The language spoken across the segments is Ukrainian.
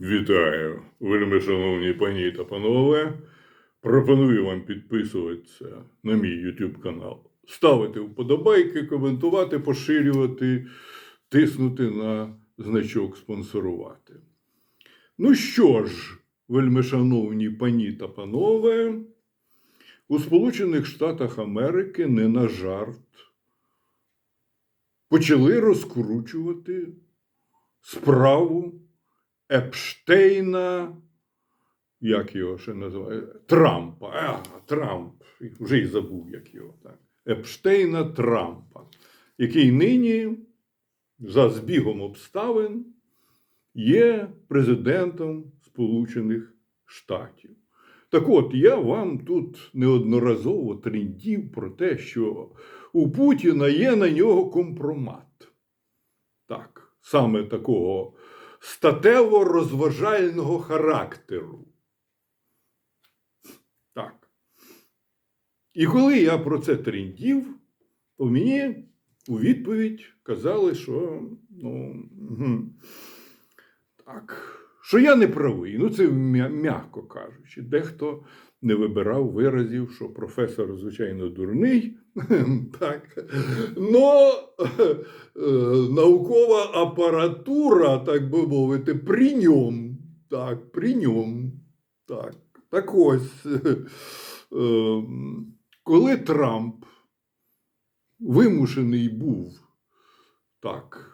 Вітаю, вельми шановні пані та панове. Пропоную вам підписуватися на мій YouTube канал, ставити вподобайки, коментувати, поширювати, тиснути на значок спонсорувати. Ну що ж, вельми шановні пані та панове, у Сполучених Штатах Америки не на жарт почали розкручувати справу Епштейна, як його ще називають, Трампа. А, Трамп, вже й забув, як його так. Епштейна Трампа, який нині, за збігом обставин, є президентом Сполучених Штатів. Так от, я вам тут неодноразово трендів про те, що у Путіна є на нього компромат. Так, саме такого статево-розважального характеру. Так. І коли я про це трендів, то мені у відповідь казали, що ну, так, що я не правий. Ну, це м'яко кажучи. Дехто не вибирав виразів, що професор, звичайно, дурний. так. Но е, наукова апаратура, так би мовити, при ньому. Так, при ньому. Так, так ось. е, Коли Трамп вимушений був так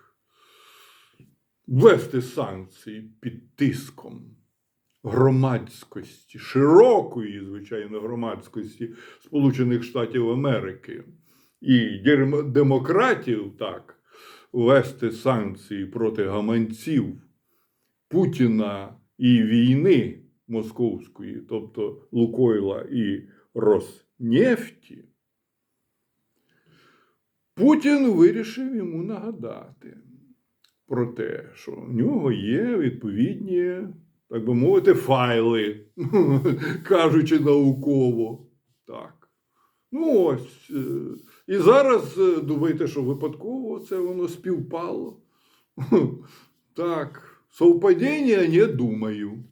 ввести санкції під тиском громадськості, широкої, звичайно, громадськості Сполучених Штатів Америки і демократів, так, ввести санкції проти гаманців Путіна і війни московської, тобто Лукойла і Роснефті, Путін вирішив йому нагадати про те, що в нього є відповідні, так би мовити, файли, кажучи науково. Так. Ну ось. е, І зараз е, думаєте, що випадково це воно співпало. Так. Совпадіння не думаю.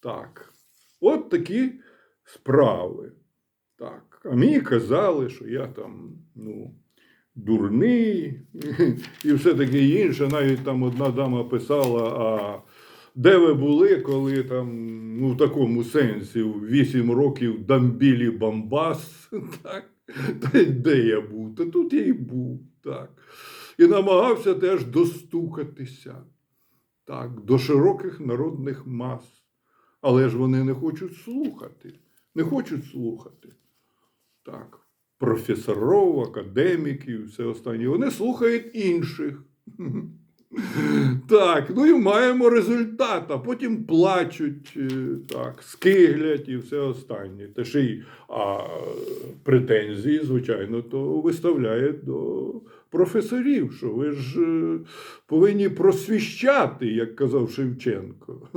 Так. От такі справи. Так. А мені казали, що я там, ну, дурний і все таке інше. Навіть там одна дама писала, а де ви були, коли там, ну, в такому сенсі, в 8 років дамбілі Бамбас, так? Та де я був? Та тут я і був, так. І намагався теж достукатися так, до широких народних мас. Але ж вони не хочуть слухати. Не хочуть слухати. Так. Професорів, академіків, все останнє. Вони слухають інших. Так, ну і маємо результат, а потім плачуть, е, так, скиглять і все останнє. Та ще й а, претензії, звичайно, то виставляють до професорів, що ви ж е, повинні просвіщати, як казав Шевченко,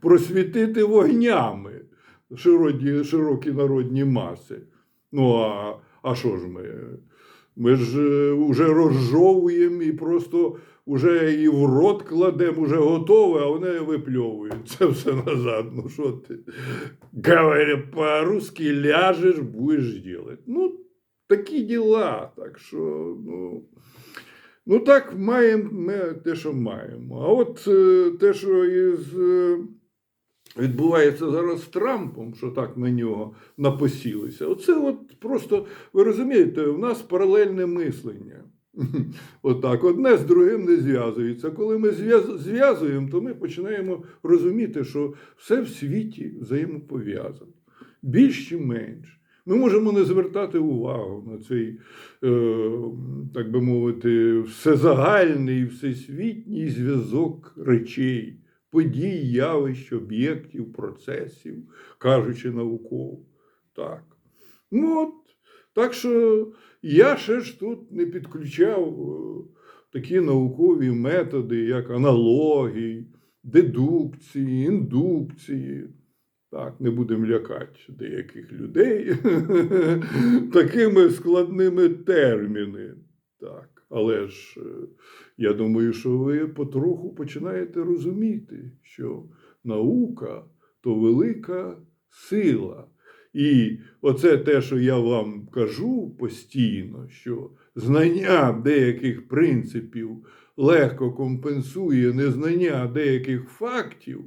просвітити вогнями широкі, широкі народні маси. Ну, а, а що ж ми? Ми ж вже розжовуємо і просто вже і в рот кладемо, вже готове, а вони випльовують це все назад. Ну що ти? Говоря по-русски, ляжеш, будеш делать. Ну, такі діла. Так що, ну. Ну, так маємо ми те, що маємо. А от е, те, що із, е, відбувається зараз з Трампом, що так на нього напосілися, оце от просто, ви розумієте, у нас паралельне мислення. Отак, одне з другим не зв'язується. Коли ми зв'язуємо, то ми починаємо розуміти, що все в світі взаємопов'язано. Більш чи менш. Ми можемо не звертати увагу на цей, е, так би мовити, всезагальний, всесвітній зв'язок речей, подій, явищ, об'єктів, процесів, кажучи науково. Так. Ну, от, так що я ще ж тут не підключав е, такі наукові методи, як аналогії, дедукції, індукції. Так, не будемо лякати деяких людей такими складними термінами. Так. Але ж е, я думаю, що ви потроху починаєте розуміти, що наука то велика сила. І оце те, що я вам кажу постійно, що знання деяких принципів легко компенсує незнання деяких фактів,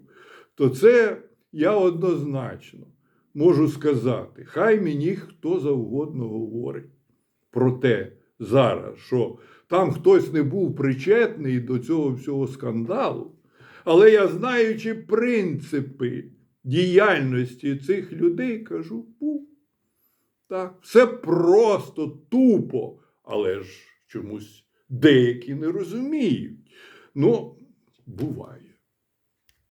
то це я однозначно можу сказати. Хай мені хто завгодно говорить про те зараз, що там хтось не був причетний до цього всього скандалу. Але я, знаючи принципи діяльності цих людей, кажу, був. Так, все просто тупо, але ж чомусь деякі не розуміють. Ну, буває.